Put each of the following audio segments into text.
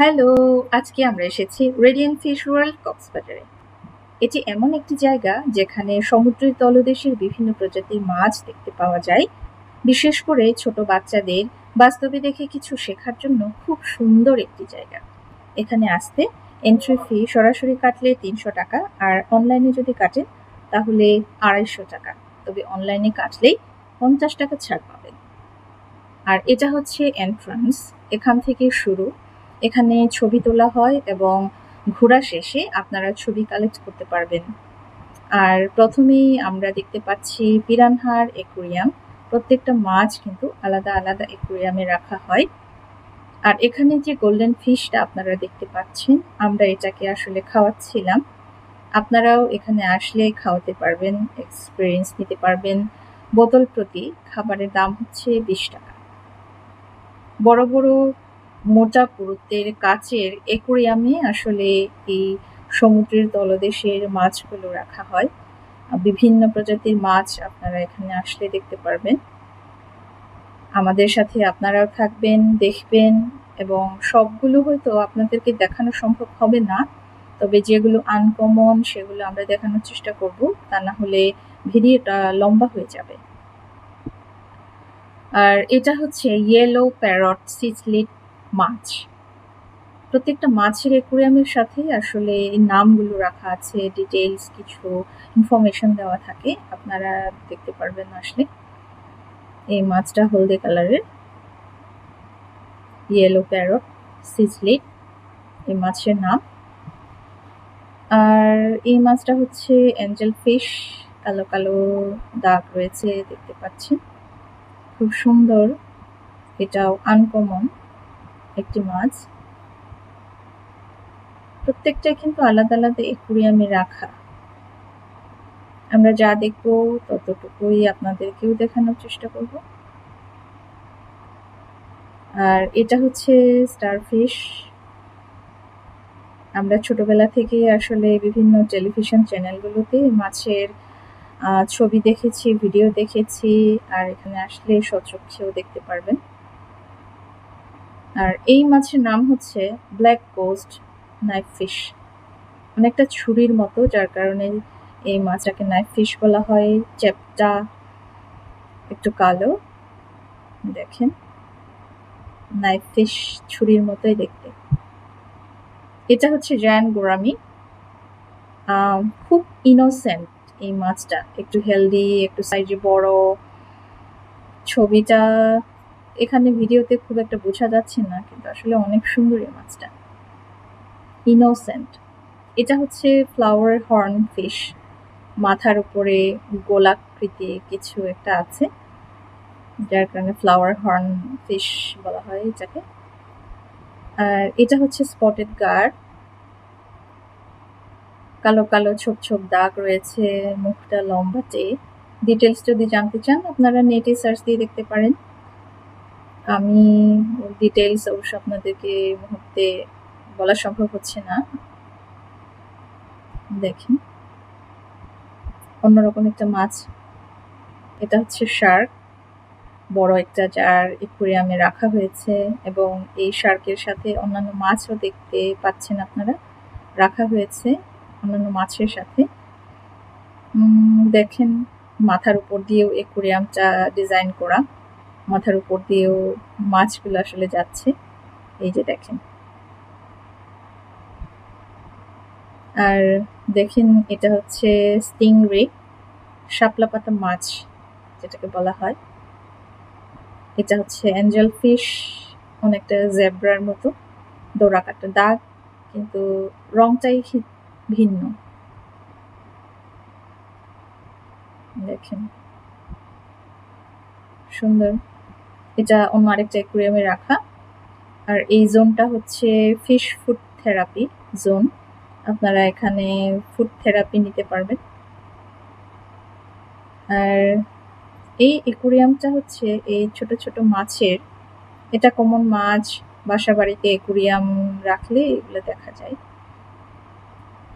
Hello, আজকে আমরা এসেছি রেডিয়েন্ট ফিশ ওয়ার্ল্ড কক্সবাজারে এটি এমন একটি জায়গা যেখানে সমুদ্রের তলদেশের বিভিন্ন প্রজাতির মাছ দেখতে পাওয়া যায়। বিশেষ করে ছোট বাচ্চাদের বাস্তবে দেখে কিছু শেখার জন্য খুব সুন্দর একটি জায়গা। এখানে আসতে এন্ট্রি ফি সরাসরি কাটলে তিনশো টাকা আর অনলাইনে যদি কাটেন, তাহলে আড়াইশো টাকা। তবে অনলাইনে কাটলেই পঞ্চাশ টাকা ছাড় পাবেন। আর এটা হচ্ছে এন্ট্রান্স এখান থেকে শুরু। এখানে ছবি তোলা হয় এবং ঘোরা শেষে আপনারা ছবি কালেক্ট করতে পারবেন। আর প্রথমেই আমরা দেখতে পাচ্ছি পিরানহার একুরিয়াম প্রত্যেকটা মাছ কিন্তু আলাদা আলাদা একুরিয়ামে রাখা হয়। আর এখানে যে গোল্ডেন ফিশটা আপনারা দেখতে পাচ্ছেন, আমরা এটাকে আসলে খাওয়াচ্ছিলাম। আপনারাও এখানে আসলে খাওয়াতে পারবেন এক্সপিরিয়েন্স নিতে পারবেন। বোতল প্রতি খাবারের দাম হচ্ছে বিশ টাকা। বড় বড় মোটা পুরুত্বের কাচের একুরিয়ামে আসলে এই সমুদ্রের তলদেশের মাছগুলো রাখা হয়। বিভিন্ন প্রজাতির মাছ আপনারা এখানে আসলে দেখতে পারবেন। আমাদের সাথে আপনারাও থাকবেন, দেখবেন এবং সবগুলো হয়তো আপনাদেরকে দেখানো সম্ভব হবে না, তবে যেগুলো আনকমন সেগুলো আমরা দেখানোর চেষ্টা করব। তা না হলে ভিডিওটা লম্বা হয়ে যাবে। আর এটা হচ্ছে ইয়েলো প্যারট সিসলিট মাছ। প্রত্যেকটা মাছের অ্যাকুরিয়ামের সাথে আসলে নামগুলো রাখা আছে ডিটেলস কিছু ইনফরমেশন দেওয়া থাকে। আপনারা দেখতে পারবেন আসলে। এই মাছটা হলদে কালারের। ইয়েলো প্যারট সিজলিট এই মাছের নাম। আর এই মাছটা হচ্ছে অ্যাঞ্জেল ফিশ কালো কালো দাগ রয়েছে, দেখতে পাচ্ছেন। খুব সুন্দর, এটাও আনকমন একটি মাছ। প্রত্যেকটাই কিন্তু আলাদা আলাদা একুরিয়ামে রাখা। আমরা যা দেখব ততটুকুই আপনাদেরকেও দেখানোর চেষ্টা করব। আর এটা হচ্ছে স্টারফিশ আমরা ছোটবেলা থেকে আসলে বিভিন্ন টেলিভিশন চ্যানেলগুলোতে মাছের ছবি দেখেছি ভিডিও দেখেছি, আর এখানে আসলে সচক্ষেও দেখতে পারবেন। আর এই মাছের নাম হচ্ছে ব্ল্যাক কোস্ট নাইফ ফিশ অনেকটা ছুরির মতো, যার কারণে এই মাছটাকে নাইফ ফিশ বলা হয়। চ্যাপটা একটু কালো। দেখেন নাইফ ফিশ ছুরির মতোই দেখতে। এটা হচ্ছে জায়ান গোরামি খুব ইনোসেন্ট এই মাছটা। একটু হেলদি একটু সাইজে বড়। ছবিটা এখানে ভিডিওতে খুব একটা বোঝা যাচ্ছে না, কিন্তু আসলে অনেক সুন্দর এই মাছটা। ইনোসেন্ট এটা হচ্ছে ফ্লাওয়ার হর্ন ফিশ মাথার উপরে গোলাকৃতি কিছু একটা আছে, যার কারণে ফ্লাওয়ার হর্ন ফিশ বলা হয় এটাকে। আর এটা হচ্ছে স্পটেড গার্ড কালো কালো ছোপ ছোপ দাগ রয়েছে, মুখটা লম্বাটে। ডিটেলস যদি জানতে চান, আপনারা নেটে সার্চ দিয়ে দেখতে পারেন। আমি ডিটেলস অবশ্য আপনাদেরকে মুহূর্তে বলা সম্ভব হচ্ছে না। দেখেন অন্যরকম একটা মাছ। এটা হচ্ছে শার্ক বড় একটা জার একুরিয়ামে রাখা হয়েছে এবং এই শার্কের সাথে অন্যান্য মাছও দেখতে পাচ্ছেন আপনারা। রাখা হয়েছে অন্যান্য মাছের সাথে। দেখেন, মাথার উপর দিয়েও একুরিয়ামটা ডিজাইন করা। মাথার উপর দিয়েও মাছগুলো আসলে যাচ্ছে। এই যে দেখেন। আর দেখেন এটা হচ্ছে স্টিং রে শাপলা পাতা মাছ যেটাকে বলা হয়। এটা হচ্ছে অ্যাঞ্জেল ফিশ, অনেকটা জেব্রার মতো। দৌড়াকাটা দাগ, কিন্তু রংটাই ভিন্ন। দেখেন। সুন্দর। এটা অন্য আরেকটা অ্যাকুরিয়ামে রাখা। আর এই জোনটা হচ্ছে ফিশ ফুড থেরাপি জোন। আপনারা এখানে ফুড থেরাপি নিতে পারবেন। আর এই একুরিয়ামটা হচ্ছে এই ছোট ছোট মাছের, এটা কমন মাছ বাসা বাড়িতে একুরিয়াম রাখলে এগুলো দেখা যায়।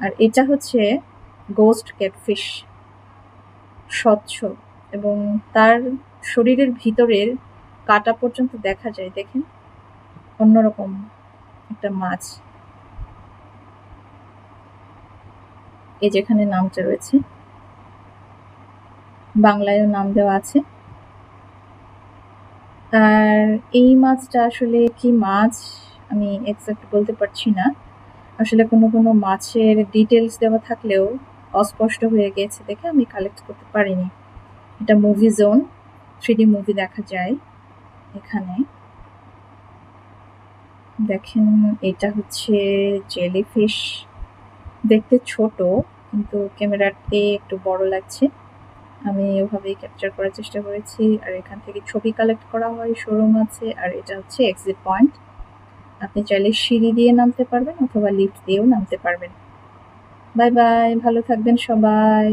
আর এটা হচ্ছে গোস্ট ক্যাটফিশ স্বচ্ছ এবং তার শরীরের ভিতরের কাটা পর্যন্ত দেখা যায়, দেখেন। অন্যরকম একটা মাছ। এই যেখানে নামটা রয়েছে। বাংলায়ও নাম দেওয়া আছে। আর এই মাছটা আসলে কি মাছ? আমি এক্সাক্ট বলতে পারছি না। আসলে কোনো কোনো মাছের ডিটেলস দেওয়া থাকলেও অস্পষ্ট হয়ে গেছে দেখে আমি কালেক্ট করতে পারিনি। এটা মুভি জোন থ্রিডি মুভি দেখা যায়। এখানে। দেখেন, এটা হচ্ছে জেলিফিশ। দেখতে ছোট, কিন্তু ক্যামেরাতে একটু বড় লাগছে। আমি ওভাবেই ক্যাপচার করার চেষ্টা করেছি। আর এখান থেকে ছবি কালেক্ট করা হয়, শোরুম আছে। আর এটা হচ্ছে এক্সিট পয়েন্ট আপনি চাইলে সিঁড়ি দিয়ে নামতে পারবেন অথবা লিফট দিয়েও নামতে পারবেন। বাই বাই, ভালো থাকবেন সবাই।